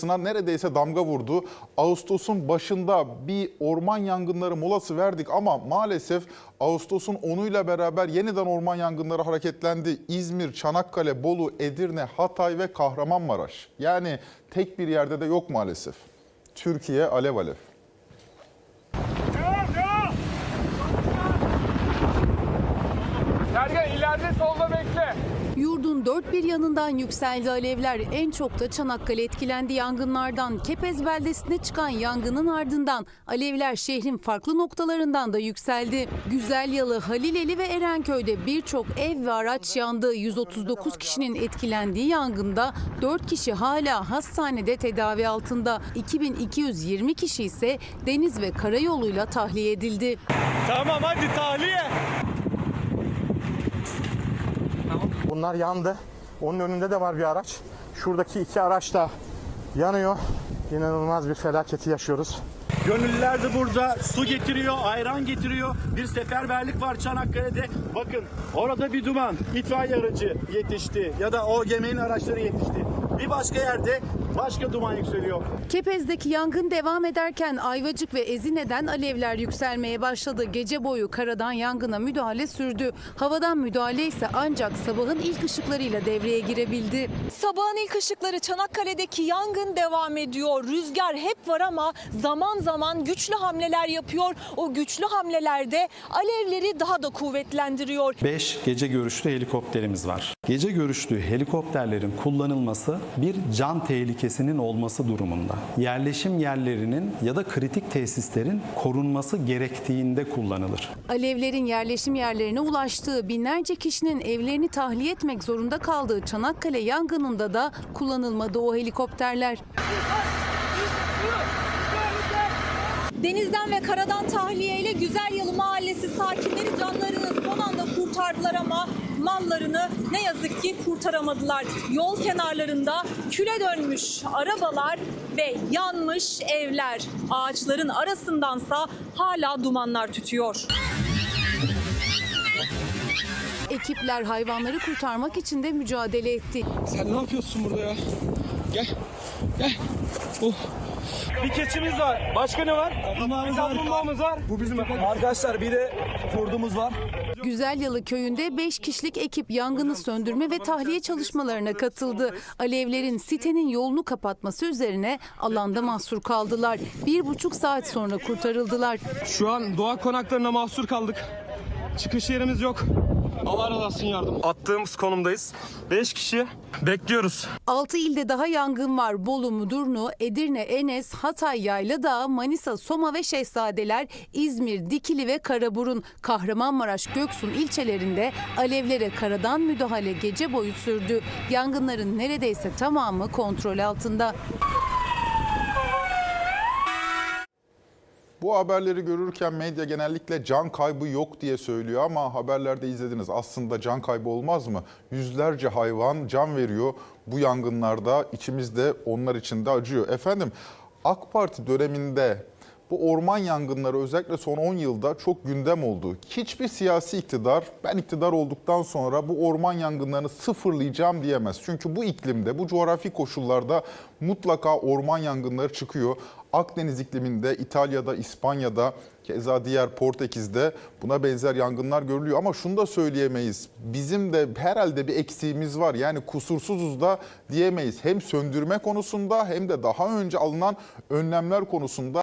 haritasına neredeyse damga vurdu. Ağustos'un başında bir orman yangınları molası verdik ama maalesef Ağustos'un 10'uyla beraber yeniden orman yangınları hareketlendi. İzmir, Çanakkale, Bolu, Edirne, Hatay ve Kahramanmaraş. Yani tek bir yerde de yok maalesef. Türkiye alev alev. Sergen ileride solda bekle. Yurdun dört bir yanından yükseldi alevler. En çok da Çanakkale etkilendi yangınlardan. Kepez beldesine çıkan yangının ardından alevler şehrin farklı noktalarından da yükseldi. Güzelyalı, Halileli ve Erenköy'de birçok ev ve araç yandı. 139 kişinin etkilendiği yangında 4 kişi hala hastanede tedavi altında. 2220 kişi ise deniz ve karayoluyla tahliye edildi. Tamam hadi tahliye. Bunlar yandı. Onun önünde de var bir araç. Şuradaki iki araç da yanıyor. İnanılmaz bir felaketi yaşıyoruz. Gönüllüler de burada su getiriyor, ayran getiriyor. Bir seferberlik var Çanakkale'de. Bakın orada bir duman. İtfaiye aracı yetişti ya da o yemeğin araçları yetişti. Bir başka yerde başka duman yükseliyor. Kepez'deki yangın devam ederken Ayvacık ve Ezine'den alevler yükselmeye başladı. Gece boyu karadan yangına müdahale sürdü. Havadan müdahale ise ancak sabahın ilk ışıklarıyla devreye girebildi. Sabahın ilk ışıkları Çanakkale'deki yangın devam ediyor. Rüzgar hep var ama zaman zaman güçlü hamleler yapıyor. O güçlü hamlelerde alevleri daha da kuvvetlendiriyor. 5 gece görüşlü helikopterimiz var. Gece görüşlü helikopterlerin kullanılması bir can tehlikesinin olması durumunda. Yerleşim yerlerinin ya da kritik tesislerin korunması gerektiğinde kullanılır. Alevlerin yerleşim yerlerine ulaştığı binlerce kişinin evlerini tahliye etmek zorunda kaldığı Çanakkale yangınında da kullanılmadı o helikopterler. Denizden ve karadan tahliyeyle Güzelyalı Mahallesi sakinleri canlarını son anda kurtardılar ama mallarını ne yazık ki kurtaramadılar. Yol kenarlarında küle dönmüş arabalar ve yanmış evler. Ağaçların arasındansa hala dumanlar tütüyor. Ekipler hayvanları kurtarmak için de mücadele etti. Sen ne yapıyorsun burada ya? Gel. Gel. Oh. Bir keçimiz var. Başka ne var? Kaplumbağamız var. Kaplumbağamız var. Bu bizim Arkadaşlar bir de kurdumuz var. Güzelyalı köyünde 5 kişilik ekip yangını söndürme ve tahliye çalışmalarına katıldı. Alevlerin sitenin yolunu kapatması üzerine alanda mahsur kaldılar. Bir buçuk saat sonra kurtarıldılar. Şu an doğa konaklarına mahsur kaldık. Çıkış yerimiz yok. Allah razı olsun yardım. Attığımız konumdayız. 5 kişi bekliyoruz. 6 ilde daha yangın var. Bolu, Mudurnu, Edirne, Enes, Hatay, Yayladağ, Manisa, Soma ve Şehzadeler, İzmir, Dikili ve Karaburun, Kahramanmaraş, Göksun ilçelerinde alevlere karadan müdahale gece boyu sürdü. Yangınların neredeyse tamamı kontrol altında. Bu haberleri görürken medya genellikle can kaybı yok diye söylüyor ama haberlerde izlediniz. Aslında can kaybı olmaz mı? Yüzlerce hayvan can veriyor bu yangınlarda. içimizde onlar için de acıyor. Efendim AK Parti döneminde bu orman yangınları özellikle son 10 yılda çok gündem oldu. Hiçbir siyasi iktidar ben iktidar olduktan sonra bu orman yangınlarını sıfırlayacağım diyemez. Çünkü bu iklimde, bu coğrafi koşullarda mutlaka orman yangınları çıkıyor. Akdeniz ikliminde, İtalya'da, İspanya'da, keza diğer Portekiz'de buna benzer yangınlar görülüyor. Ama şunu da söyleyemeyiz. Bizim de herhalde bir eksiğimiz var. Yani kusursuzuz da diyemeyiz. Hem söndürme konusunda hem de daha önce alınan önlemler konusunda.